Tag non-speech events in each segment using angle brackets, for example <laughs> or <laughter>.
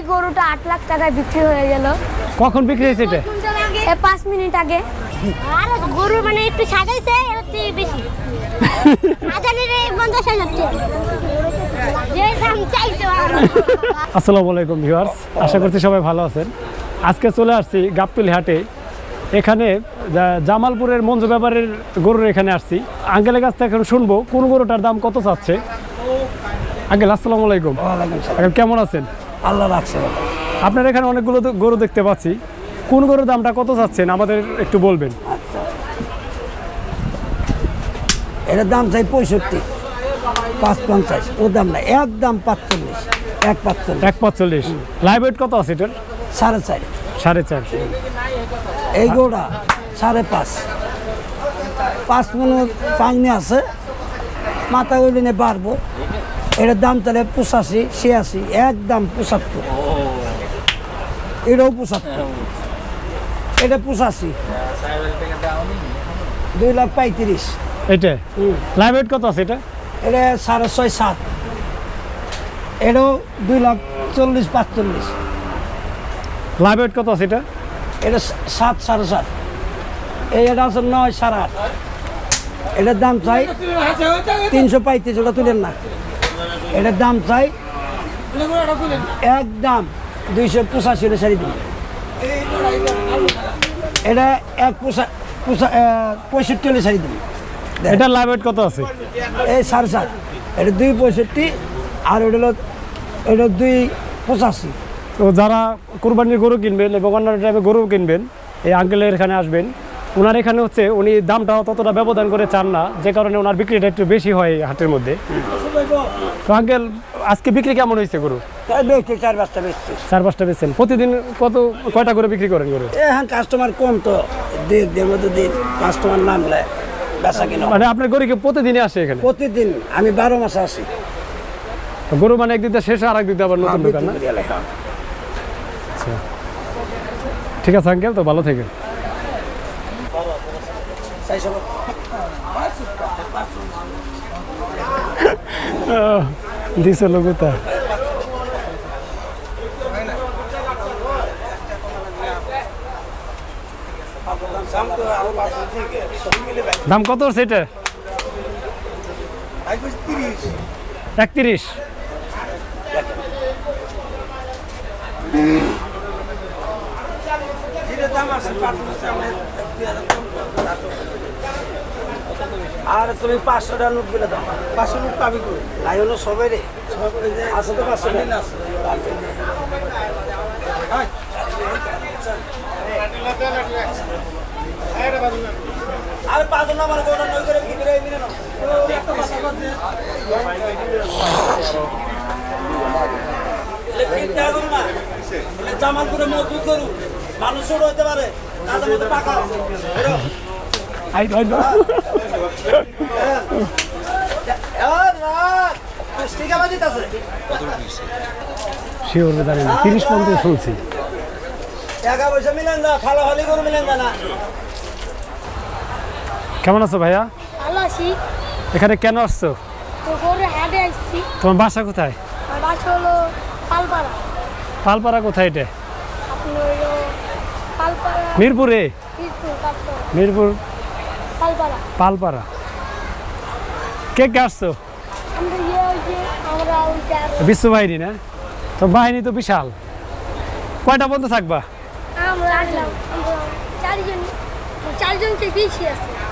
এই গরুটা আট লাখ টাকায় বিক্রি হয়ে গেল। কখন বিক্রি হয়েছে এটা? এ পাঁচ মিনিট আগে। আর গরু মানে একটু সাজাইছে এর চেয়ে বেশি। পঞ্চাশ হাজার আসসালামু আলাইকুম ভিউয়ার্স আশা করছি সবাই ভালো আছেন। আজকে চলে আসছি গাবতুলি হাটে এখানে জামালপুরের মঞ্জু ব্যাপারের গরুর এখানে আসছি। আঙ্কেলের কাছ থেকে এখন শুনব কোন গরুটার দাম কত চাচ্ছে? আঙ্কেল আসসালামু আলাইকুম। কেমন আছেন? আল্লাহ রাখছে আপনার এখানে অনেকগুলো গরু দেখতে পাচ্ছি। কোন গরুর দামটা কত চাচ্ছেন? আমাদের একটু বলবেন। এটার দাম চাই পঁয়ষট্টি। পাঁচ পঞ্চাশ ও দাম না এক দাম পাঁচচল্লিশ। এক পাঁচচল্লিশ। এক পাঁচচল্লিশ। লাইভ ওয়েট কত আছে এটার? সাড়ে চার। সাড়ে চার। এই গোড়া সাড়ে পাঁচ। পাঁচ মিনিট পাঁচনি আছে। মাথা ওইদিনে বাড়বো। এটার দাম তাহলে পঁচাশি ছিয়াশি একদম পঁচাত্তর। এটাও পঁচাত্তর। এটা পঁচাশি। দুই লাখ পঁয়ত্রিশ। এটা? লাইভ কত আছে এটা? এটা সাড়ে ছয় সাত। এটাও দুই লাখ চল্লিশ পাঁচচল্লিশ। লাইভ কত আছে এটা? এটা সাত সাড়ে সাত। এই এটা আছে নয় সাড়ে আট। এটার দাম চাই তিনশো পঁয়ত্রিশ ওটা তুলেন না। এটার দাম চাই একদম দুইশো পঁচাশি হলে সারি দিন এটা এক পোষা পোষা পঁয়ষট্টি হলে সারি দিন এটা লাইভ ওয়েট কত আছে? এই সাড়ে সাত এটা দুই পঁয়ষট্টি আর ওটা হলো এটা দুই পঁচাশি। তো যারা কোরবানির গরু কিনবেন এবং অন্যান্য টাইপের গরু কিনবেন এই আঙ্কেলের এখানে আসবেন। ওনার এখানে হচ্ছে উনি দামটাও ততটা ব্যবধান করে চান না যে কারণে ওনার বিক্রিটা একটু বেশি হয় হাটের মধ্যে। তো আঙ্কেল আজকে বিক্রি কেমন হয়েছে গরু? বেচছি চার পাঁচটা বেচছি। চার পাঁচটা বেচছেন। প্রতিদিন কত কয়টা করে বিক্রি করেন গরু? এখন কাস্টমার কম তো। দিন দিন মতো দিন কাস্টমার নামলে বেচা কিনা মানে আপনার গরু কি প্রতিদিনই আসে এখানে? প্রতিদিন আমি বারো মাসে আসি। গরু মানে একদিন শেষ আর একদিন আবার নতুন দোকান না? আচ্ছা। ঠিক আছে আঙ্কেল তো ভালো থাকেন। দিছে লোকটা দাম কত সেটা একত্রিশ। আর তুমি পাঁচশো টাকা নোট বলে দাও। পাঁচশো নোট পাবি করে নাই হলো সবাই রে। আছে তো পাঁচশো টাকা। আরে পাঁচজন আমার গোটা নই করে ভিতরে মিলে নাও। জামালপুরে মজবুত করু মানুষ ছোট হতে পারে। তাদের মধ্যে পাকা আছে। রাত স্টিকা বাজিত শিওর জানি না তিরিশ পর্যন্ত শুনছি টাকা পয়সা মিলেন না ভালো হলি করে মিলেন না কেমন আছো ভাইয়া? ভালো আছি। এখানে কেন আসছো? হাটে আসছি। তোমার বাসা কোথায়? বাসা হলো পালপাড়া। পালপাড়া কোথায় এটা? মিরপুরে? মিরপুর পালপাড়া। পালপাড়া। কে কে আসছো? ইয়ে বিশ্ব বাহিনী না? তো বাহিনী তো বিশাল। কয়টা পর্যন্ত থাকবা?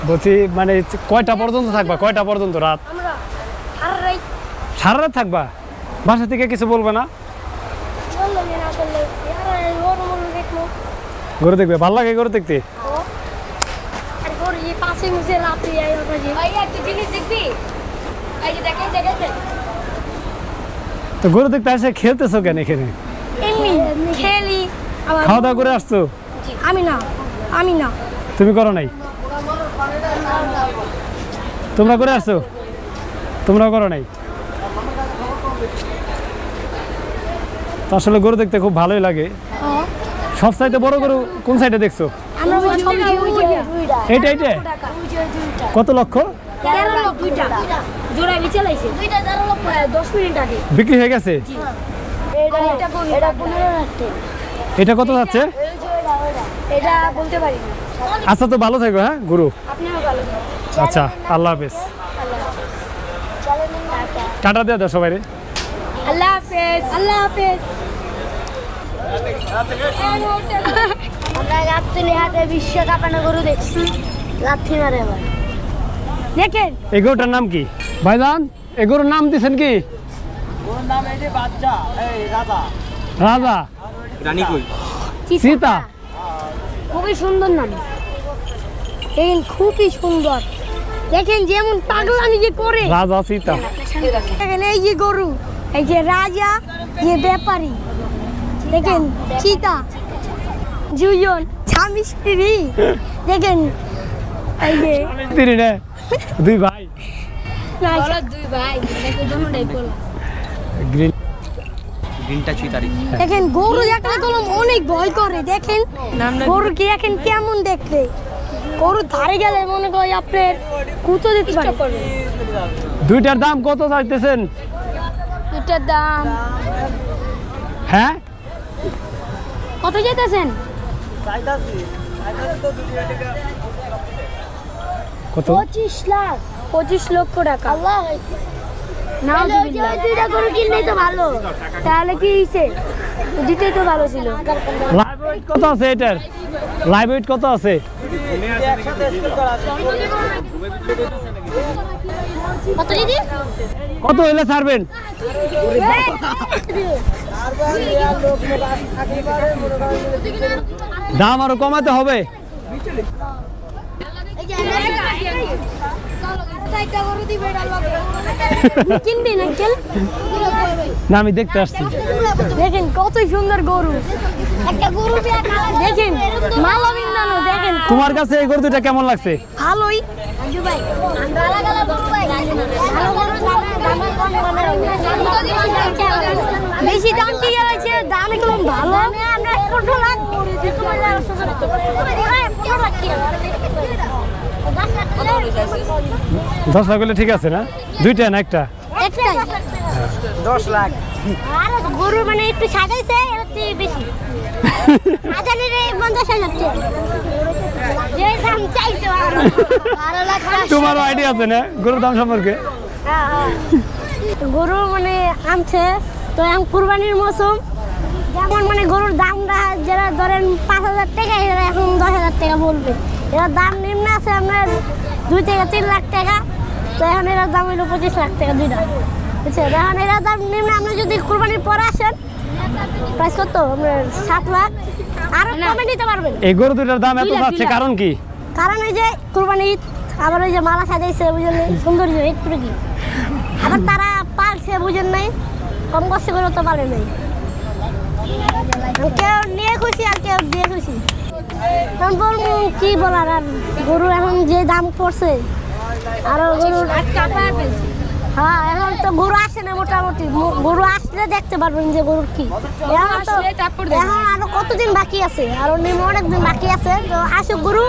বলছি মানে কয়টা পর্যন্ত থাকবা? কয়টা পর্যন্ত রাত? সারা রাত থাকবা? বাসা থেকে কিছু বলবে না? গরু দেখবে। ভালো লাগে গরু দেখতে? এই পাশে ভাই একটা জিনিস দেখবি? এই যে দেখেন দেখেন তো গরু দেখতে এসে খেলতেছো কেন এখানে? এমনি খেলি। খাওয়া দাওয়া করে আসছো? আমি না আমি না। তুমি করো নাই? তোমরা করে আসছো? তোমরা করো নাই? তো আসলে গরু দেখতে খুব ভালোই লাগে। সব সাইডে বড় গরু কোন সাইডে দেখছ? আমরা এইটা এইটা? কত লক্ষ? আগে। বিক্রি হয়ে গেছে? এটা এটা কত যাচ্ছে? এটা বলতে পারি না। আচ্ছা তো ভালো থাকো হ্যাঁ গুরু। আচ্ছা আল্লাহ হাফেজ। টাটা দিয়ে দাও সবাই রে আল্লাহ হাফেজ। আল্লাহ হাফেজ। আমরা গাবতলি হাটে বিশ্বকাপানো গরু দেখছি। লাথি মারে এবার। দেখেন। এই গরুটার নাম কি? ভাইজান এই গরুর নাম দিছেন কি? রাজা। রানী কই? সীতা। খুবই সুন্দর নাম। দেখেন খুবই সুন্দর। দেখেন যেমন পাগলামি যে করে। রাজা সীতা। দেখেন এই যে গরু এই যে রাজা যে ব্যাপারী। দেখেন সীতা। দুজন স্বামী স্ত্রী। দেখেন এই যে তিনি নে দুই ভাই। দুই ভাই গ্রিন গ্রিনটা ছুঁই তারিখ দেখেন গরু দেখলে কলম অনেক ভয় করে দেখেন। গরু কি দেখেন কেমন দেখতে? গরু ধারে গেলে মনে করি আপনার কুতো দিতে পারে। দুইটার দাম কত চাইতেছেন? এটার দাম হ্যাঁ? কত যেতেছেন কত? পঁচিশ লাখ। পঁচিশ লক্ষ টাকা। না দুইটা গরু কিনলেই তো ভালো। তাহলে কি হয়েছে দুইটাই তো ভালো ছিল। লাইভ কত আছে এটার? লাইভ ওয়েট কত আছে? <laughs> কত দিদি কত হইলে ছাড়বেন দাম আরও কমাতে হবে না আমি দেখতে আসছি। দেখেন কত সুন্দর গরু। একটা গরু দেখেন মালা বিন্দানো দেখেন। তোমার কাছে এই গরু দুটা কেমন লাগছে? ভালোই। মানে বেশি দাম কি দাম একদম ভালো। আমরা পনেরো লাখ গরু দিতে দশ লাখ হলে ঠিক আছে না? দুইটা না একটা? একটাই। আর গরু মানে একটু সাজাইছে বেশি। লাখ আইডিয়া আছে না? গরুর দাম সম্পর্কে? গরু মানে আনছে তো এখন কুরবানির মৌসুম। যেমন মানে গরুর দামটা যারা ধরেন পাঁচ হাজার টাকা এরা এখন দশ হাজার টাকা বলবে। এরা দাম নিম্ন আছে আপনার দুই থেকে তিন লাখ টাকা। তো এখন এরা দাম হইল পঁচিশ লাখ টাকা দুইটা। বুঝছেন? এখন এরা দাম নিম্ন আপনি যদি কুরবানির পরে আসেন প্রাইস কত? আপনার সাত লাখ। আরও কমে নিতে পারবেন। এই গরু দুটার দাম এত যাচ্ছে কারণ কি? কারণ এই যে কুরবানি ঈদ আবার ওই যে মালা সাজাইছে বুঝলেন? সৌন্দর্য একটু কি আবার তারা পারছে বুঝেন নাই? কম কষ্ট করে তো পারে নাই। কেউ নিয়ে খুশি আর কেউ দিয়ে খুশি। এখন বলব কি বলার আর? গরু এখন যে দাম পড়ছে আরও গরুর হ্যাঁ এখন তো গরু আসে না মোটামুটি। গরু আসলে দেখতে পারবেন যে গরুর কি। এখন তো এখন আরও কতদিন বাকি আছে? আরও নিম্ন অনেক দিন বাকি আছে। তো আসে গরু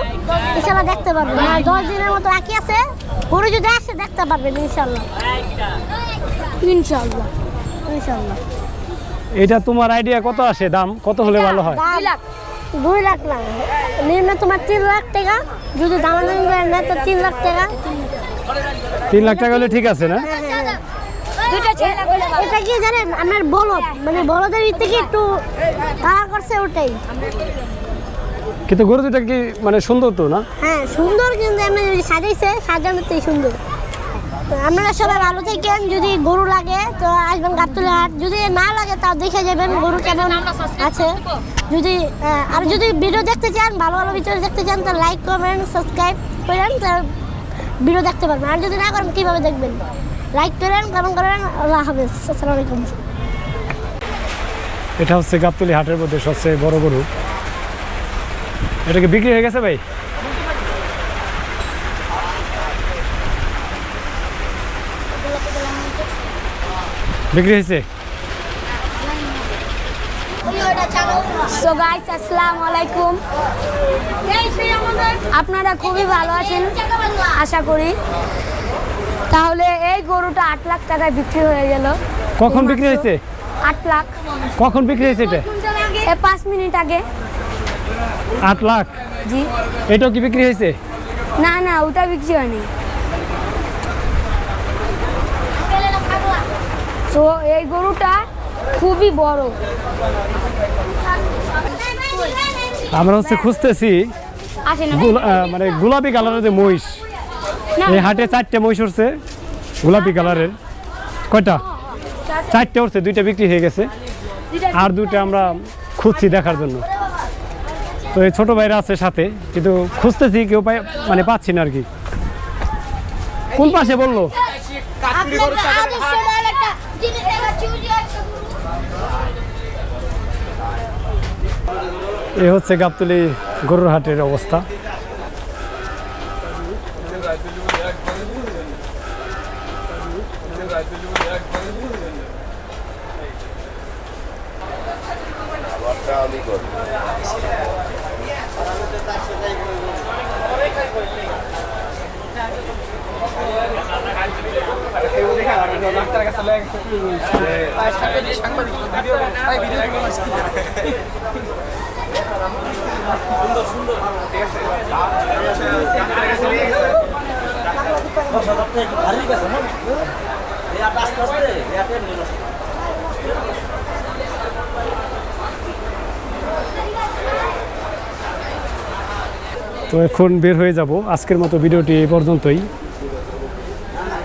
ইনশাল্লাহ দেখতে পারবেন। আর দশ দিনের মতো বাকি আছে। গরু যদি আসে দেখতে পারবেন ইনশাল্লাহ। ইনশাল্লাহ। ইনশাল্লাহ। এটা তোমার আইডিয়া কত আসে? দাম কত হলে ভালো হয়? দুই লাখ। দুই লাখ না নিম্ন তোমার তিন লাখ টাকা যদি দামাদামি করে নেয় তো তিন লাখ টাকা। তিন লাখ টাকা হলে ঠিক আছে না? এটা কি জানেন? আমার বলদ মানে বলদের ইতে কি একটু কালার করছে ওটাই। কিন্তু গরু দুটা কি মানে সুন্দর তো না? হ্যাঁ সুন্দর কিন্তু এমনি যদি সাজাইছে সাজানোতেই সুন্দর। আপনারা সবাই ভালো থাকেন। যদি গরু লাগে তো আসবেন গাবতলা হাট। যদি না লাগে তাও দেখে যাবেন গরু কেমন আছে। যদি আর যদি ভিডিও দেখতে চান, ভালো ভালো ভিডিও দেখতে চান তো লাইক কমেন্ট সাবস্ক্রাইব করেন তো ভিডিও দেখতে পারবেন। আর যদি না করেন, কীভাবে দেখবেন? লাইক করেন কমেন্ট করেন, আল্লাহ হাফেজ। আসসালামু আলাইকুম। এটা হচ্ছে গাবতলি হাটের মধ্যে সবচেয়ে বড় গরু। এটা কি বিক্রি হয়ে গেছে ভাই? বিক্রি হয়েছে? সো গাইস আসসালামু আলাইকুম আপনারা খুবই ভালো আছেন আশা করি। তাহলে এই গরুটা আট লাখ টাকায় বিক্রি হয়ে গেল। কখন বিক্রি হয়েছে? আট লাখ। কখন বিক্রি হয়েছে এটা? এ পাঁচ মিনিট আগে। আট লাখ? জি। এটাও কি বিক্রি হয়েছে? না না ওটা বিক্রি হয়নি। তো এই গরুটা খুবই বড়। আমরা হচ্ছে খুঁজতেছি আহ, মানে গোলাপি কালারের যে মহিষ। এই হাটে চারটে মহিষ উঠছে গোলাপি কালারের। কয়টা? চারটে উঠছে দুইটা বিক্রি হয়ে গেছে। আর দুইটা আমরা খুঁজছি দেখার জন্য। তো এই ছোট ভাইরা আছে সাথে কিন্তু খুঁজতেছি কেউ পাই মানে পাচ্ছি না আর কি। কোন পাশে বলল? এ হচ্ছে গাবতলি গরুর হাটের অবস্থা। তো এখন বের হয়ে যাব। আজকের মতো ভিডিওটি এই পর্যন্তই।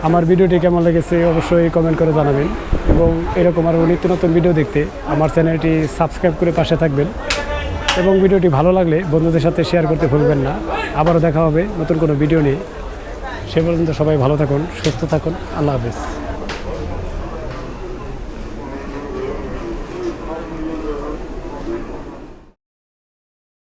আমার ভিডিওটি কেমন লেগেছে অবশ্যই কমেন্ট করে জানাবেন। এবং এরকম আরও নিত্য নতুন ভিডিও দেখতে আমার চ্যানেলটি সাবস্ক্রাইব করে পাশে থাকবেন। এবং ভিডিওটি ভালো লাগলে বন্ধুদের সাথে শেয়ার করতে ভুলবেন না। আবারও দেখা হবে নতুন কোনো ভিডিও নিয়ে। সে পর্যন্ত সবাই ভালো থাকুন, সুস্থ থাকুন। আল্লাহ হাফেজ।